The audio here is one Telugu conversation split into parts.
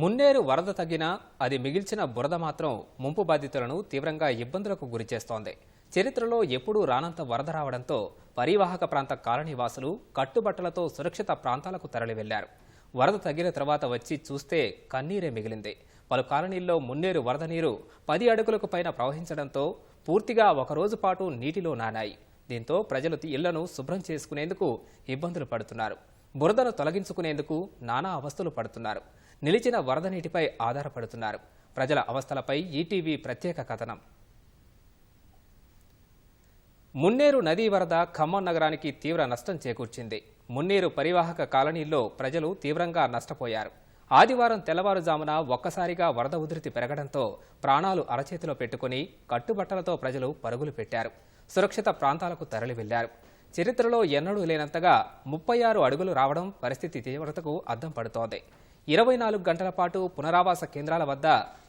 మున్నేరు వరద తగ్గినా అది మిగిల్చిన బురద మాత్రం ముంపు బాధితులను తీవ్రంగా ఇబ్బందులకు గురిచేస్తోంది చరిత్రలో ఎప్పుడూ రానంత వరద రావడంతో పరివాహక ప్రాంత కాలనీవాసులు కట్టుబట్టలతో సురక్షిత ప్రాంతాలకు తరలివెళ్ళారు. వరద తగ్గిన తర్వాత వచ్చి చూస్తే కన్నీరే మిగిలింది. పలు కాలనీల్లో మున్నేరు వరద నీరు పది అడుగులకు పైన ప్రవహించడంతో పూర్తిగా ఒకరోజు పాటు నీటిలో నానాయి. దీంతో ప్రజలు ఇళ్ళను శుభ్రం చేసుకునేందుకు ఇబ్బందులు పడుతున్నారు. బురదను తొలగించుకునేందుకు నానా అవస్థలు పడుతున్నారు. నిలిచిన వరద నీటిపై ఆధారపడుతున్నారు. ప్రజల అవస్థలపై ఈటీవీ ప్రత్యేక కథనం. మున్నేరు నదీ వరద ఖమ్మం నగరానికి తీవ్ర నష్టం చేకూర్చింది. మున్నేరు పరివాహక కాలనీల్లో ప్రజలు తీవ్రంగా నష్టపోయారు. ఆదివారం తెల్లవారుజామున ఒక్కసారిగా వరద ఉధృతి పెరగడంతో ప్రాణాలు అరచేతిలో పెట్టుకుని కట్టుబట్టలతో ప్రజలు పరుగులు పెట్టారు. సురక్షిత ప్రాంతాలకు తరలి వెళ్ళారు చరిత్రలో ఎన్నడూ లేనంతగా ముప్పై ఆరు అడుగులు రావడం పరిస్థితి తీవ్రతకు అద్దం పడుతోంది. ఇరవై నాలుగు గంటల పాటు పునరావాస కేంద్రాల వద్ద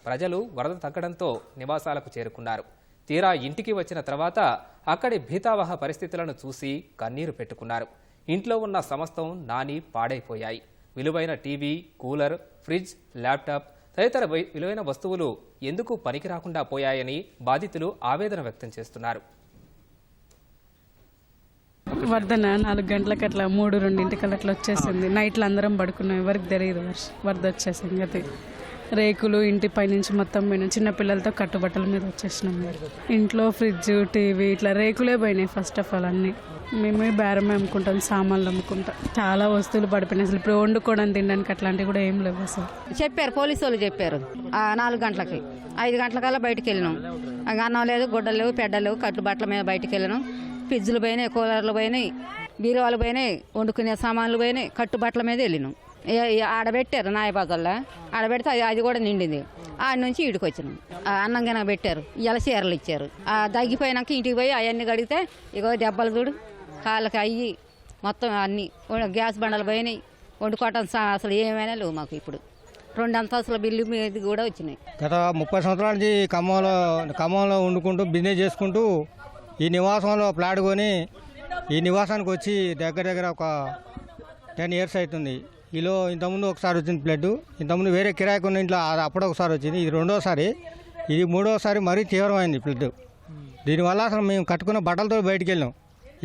ప్రజలు వరద తగ్గడంతో నివాసాలకు చేరుకున్నారు. తీరా ఇంటికి వచ్చిన తర్వాత అక్కడి భీతావహ పరిస్థితులను చూసి కన్నీరు పెట్టుకున్నారు. ఇంట్లో ఉన్న సమస్తం నాని పాడైపోయాయి. విలువైన టీవీ కూలర్ ఫ్రిడ్జ్ ల్యాప్టాప్ తదితర విలువైన వస్తువులు ఎందుకు పనికి రాకుండా పోయాయని బాధితులు ఆవేదన వ్యక్తం చేస్తున్నారు. వరదన నాలుగు గంటలకు అట్లా మూడు రెండింటికల్లా అట్లా వచ్చేసింది. నైట్లో అందరం పడుకున్నాం. ఎవరికి తెలియదు వర్ష వరద వచ్చేసింది అది. రేకులు ఇంటి పైనుంచి మొత్తం పోయినాం చిన్న పిల్లలతో కట్టుబట్టల మీద వచ్చేసినాం. ఇంట్లో ఫ్రిడ్జ్ టీవీ ఇట్లా రేకులే పోయినాయి ఫస్ట్ ఆఫ్ ఆల్ అన్నీ. మేమే బేరమే అమ్ముకుంటాం సామాన్లు అమ్ముకుంటాం. చాలా వస్తువులు పడిపోయినాయి. అసలు ఇప్పుడు వండుకోవడం తినడానికి అట్లాంటివి కూడా ఏం లేవు అసలు. చెప్పారు పోలీసు వాళ్ళు చెప్పారు. ఆ నాలుగు గంటలకి. ఐదు గంటలకల్లా బయటికి వెళ్ళినాం. అన్నం లేదు గుడ్డలు లేవు పెడ్డలు లేవు కట్లు బట్టల మీద బయటికి వెళ్ళినాం. ఫ్రిడ్జ్లు పోయినాయి కూలర్లు పోయినాయి బీరువాలు పోయినాయి వండుకునే సామాన్లు పోయినాయి కట్టుబట్టల మీద వెళ్ళినాం. ఏ- ఆడబెట్టారు నాయబాజల్లో? ఆడబెడితే అది అది కూడా నిండింది. ఆడ నుంచి ఇడికి వచ్చినాం. ఆ అన్నం గిన పెట్టారు. ఇలా చీరలు ఇచ్చారు. ఆ ఇంటికి పోయి అవన్నీ కడిగితే ఇగో దెబ్బలు చూడు కాళ్ళకి అయ్యి మొత్తం అన్ని గ్యాస్ బండలు పోయినాయి. వండుకోవటం అసలు ఏమైనా లేవు మాకు ఇప్పుడు. రెండు అంతస్తుల బిల్లు మీద కూడా వచ్చినాయి. గత ముప్పై సంవత్సరాల నుంచి ఖమ్మంలో ఖమ్మంలో వండుకుంటూ బిజినెస్ చేసుకుంటూ ఈ నివాసంలో ప్లాట్ కొని ఈ నివాసానికి వచ్చి దగ్గర దగ్గర ఒక టెన్ ఇయర్స్ అవుతుంది. ఈలో ఇంతకుముందు ఒకసారి వచ్చింది బ్లడ్ ఇంతకుముందు వేరే కిరాయికి ఉన్న ఇంట్లో అది అప్పుడు ఒకసారి వచ్చింది. ఇది రెండోసారి. ఇది మూడోసారి మరీ తీవ్రమైంది బ్లడ్ దీనివల్ల అసలు మేము కట్టుకున్న బట్టలతో బయటికి వెళ్ళాం.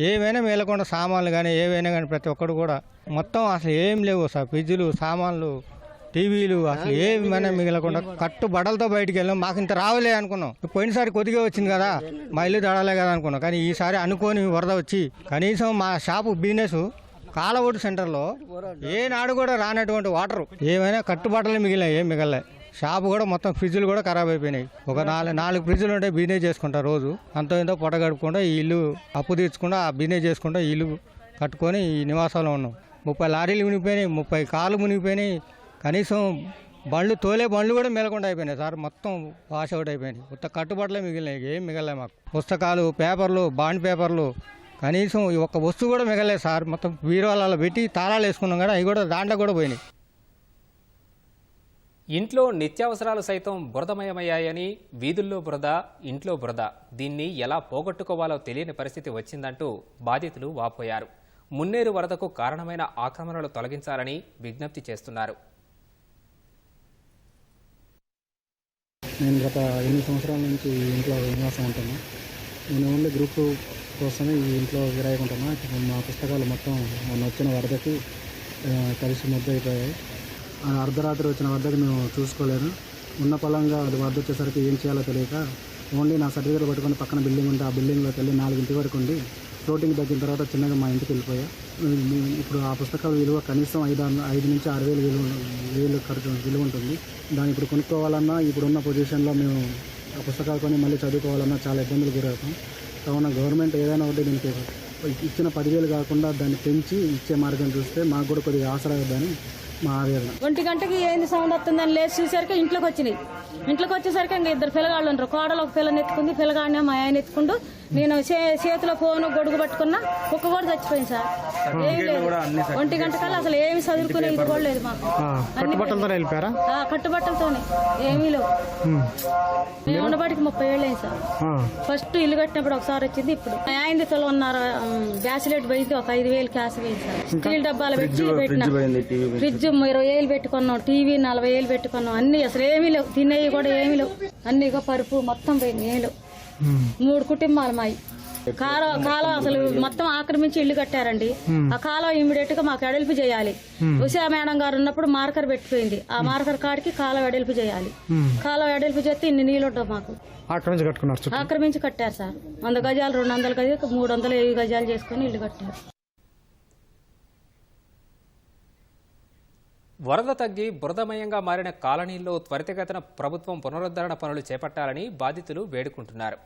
ఏమైనా మేలకుండా సామాన్లు కానీ ఏవైనా కానీ ప్రతి ఒక్కరు కూడా. మొత్తం అసలు ఏం లేవు సార్. ఫ్రిడ్జ్లు సామాన్లు టీవీలు అసలు ఏమైనా మిగలకుండా కట్టు బట్టలతో బయటికి వెళ్ళాం. మాకు ఇంత రావలే అనుకున్నాం. పోయినసారి కొద్దిగా వచ్చింది కదా మా ఇల్లు దడాలే కదా అనుకున్నాం. కానీ ఈసారి అనుకోని వరద వచ్చి కనీసం మా షాపు బిజినెస్ కాలవోటు సెంటర్లో ఏ నాడు కూడా రానటువంటి వాటర్ ఏమైనా కట్టుబట్టలు మిగిలినాయి ఏం మిగలలే. షాపు కూడా మొత్తం ఫ్రిడ్జ్లు కూడా ఖరాబ్ అయిపోయినాయి. ఒక నాలుగు నాలుగు ఫ్రిడ్జ్లు ఉంటే బిజినెస్ చేసుకుంటారు రోజు. అంతో ఇంతో పొట్ట గడుపుకుంటా ఈ ఇల్లు అప్పు తీర్చుకుంటా ఆ బిజినెస్ చేసుకుంటా ఇల్లు కట్టుకొని ఈ నివాసంలో ఉన్నాం. ముప్పై లారీలు మునిగిపోయినాయి ముప్పై కార్లు మునిగిపోయినాయి. కనీసం బండ్లు తోలే బండ్లు కూడా మిగలకుండా అయిపోయినాయి సార్. మొత్తం వాష్ అవుట్ అయిపోయినాయి. కొత్త కట్టుబడలే మిగిలినాయి. ఏం మిగలలే మాకు. పుస్తకాలు పేపర్లు బాండ్ పేపర్లు. కనీసం ఈ ఒక్క వస్తువు కూడా మిగలేదు సార్. మొత్తం బీరువాలలో పెట్టి తాళాలు వేసుకున్నాం కదా అవి కూడా దాంట్లో కూడా పోయినాయి. ఇంట్లో నిత్యావసరాలు సైతం బురదమయమయ్యాయని వీధుల్లో బురద ఇంట్లో బురద. దీన్ని ఎలా పోగొట్టుకోవాలో తెలియని పరిస్థితి వచ్చిందంటూ బాధితులు వాపోయారు. మున్నేరు వరదకు కారణమైన ఆక్రమణలు తొలగించాలని విజ్ఞప్తి చేస్తున్నారు. నేను గత ఎనిమిది సంవత్సరాల నుంచి ఈ ఇంట్లో నివాసం ఉంటున్నా నేను ఓన్లీ గ్రూప్ కోసమే ఈ ఇంట్లో కిరాయి మా పుస్తకాలు మొత్తం మొన్న వచ్చిన వరదకి కలిసి ముద్ద అయిపోయాయి ఆ అర్ధరాత్రి వచ్చిన వరదకి మేము చూసుకోలేదు. ఉన్న పొలంగా అది వరద వచ్చేసరికి ఏం చేయాలో తెలియక ఓన్లీ నా సర్టిఫికేట్ పట్టుకొని పక్కన బిల్డింగ్ ఉంటే ఆ బిల్డింగ్లోకి వెళ్ళి నాలుగింటి వరకు ఉండి ఫ్లోటింగ్ తగ్గిన తర్వాత చిన్నగా మా ఇంటికి వెళ్ళిపోయా. ఇప్పుడు ఆ పుస్తకాల విలువ కనీసం ఐదు ఐదు నుంచి ఆరు వేలు విలువ వేలు ఖర్చు విలువ ఉంటుంది. దాన్ని ఇప్పుడు కొనుక్కోవాలన్నా ఇప్పుడున్న పొజిషన్లో మేము ఆ పుస్తకాలు కొని మళ్ళీ చదువుకోవాలన్నా చాలా ఇబ్బందులు గురవుతాం. కావున గవర్నమెంట్ ఏదైనా ఒకటి దీనికి ఇచ్చిన పదివేలు కాకుండా దాన్ని పెంచి ఇచ్చే మార్గం చూస్తే మాకు కూడా కొద్దిగా ఆసరా ఒంటి గంటకి ఏంది సౌండ్ వస్తుందని లేచి చూసరికి ఇంట్లోకి వచ్చినాయి. ఇంట్లోకి వచ్చేసరికి ఇంకా ఇద్దరు పిల్లగాళ్ళు ఉంటారు కోడలు ఒక పిల్లని ఎత్తుకుంది పిల్లగాడిని మా ఆయన ఎత్తుకుంటూ నేను చేతిలో ఫోన్ గొడుగు పట్టుకున్నా కుక్క కూడా చచ్చిపోయింది సార్. ఏం లేదు. ఒంటి గంటకల్లా అసలు ఏమి చదువుకునే ఇది కూడా లేదు మాకు. కట్టుబట్టలతోనే ఏమీ లేవు. మేము ఉండబడికి ముప్పై ఏళ్ళు అయింది సార్. ఫస్ట్ ఇల్లు కట్టినప్పుడు ఒకసారి వచ్చింది ఇప్పుడు. మా ఆయన తొలన్నారు గ్యాస్ రేట్ పోయింది ఒక ఐదు వేలు గ్యాస్ పోయింది సార్. స్టీల్ డబ్బాలు పెట్టి పెట్టిన. ఫ్రిడ్జ్ ఇరవై వేలు పెట్టుకున్నాం టీవీ నలభై వేలు పెట్టుకున్నాం అన్ని అసలు ఏమీ లేవు. తినేవి కూడా ఏమీ లేవు. అన్ని పరుపు మొత్తం పోయింది లేవు. మూడు కుటుంబాలు మాయి. కాలువ కాలువ అసలు మొత్తం ఆక్రమించి ఇల్లు కట్టారండి. ఆ కాలువ ఇమీడియట్గా మాకు ఎడల్పు చేయాలి. ఉషా మేడం గారు ఉన్నప్పుడు మార్కర్ పెట్టిపోయింది. ఆ మార్కర్ కాడికి కాలువ ఎడల్పు చేయాలి. కాలువ ఎడల్పు చేస్తే ఇన్ని నీళ్ళు ఉండవు మాకు. ఆక్రమించి కట్టుకున్నారు ఆక్రమించి కట్టారు సార్. వంద గజాలు రెండు వందల గజాలు మూడు వందల గజాలు చేసుకొని ఇల్లు కట్టారు. వరద తగ్గి బురదమయంగా మారిన కాలనీల్లో త్వరితగతిన ప్రభుత్వం పునరుద్ధరణ పనులు చేపట్టాలని బాధితులు వేడుకుంటున్నారు.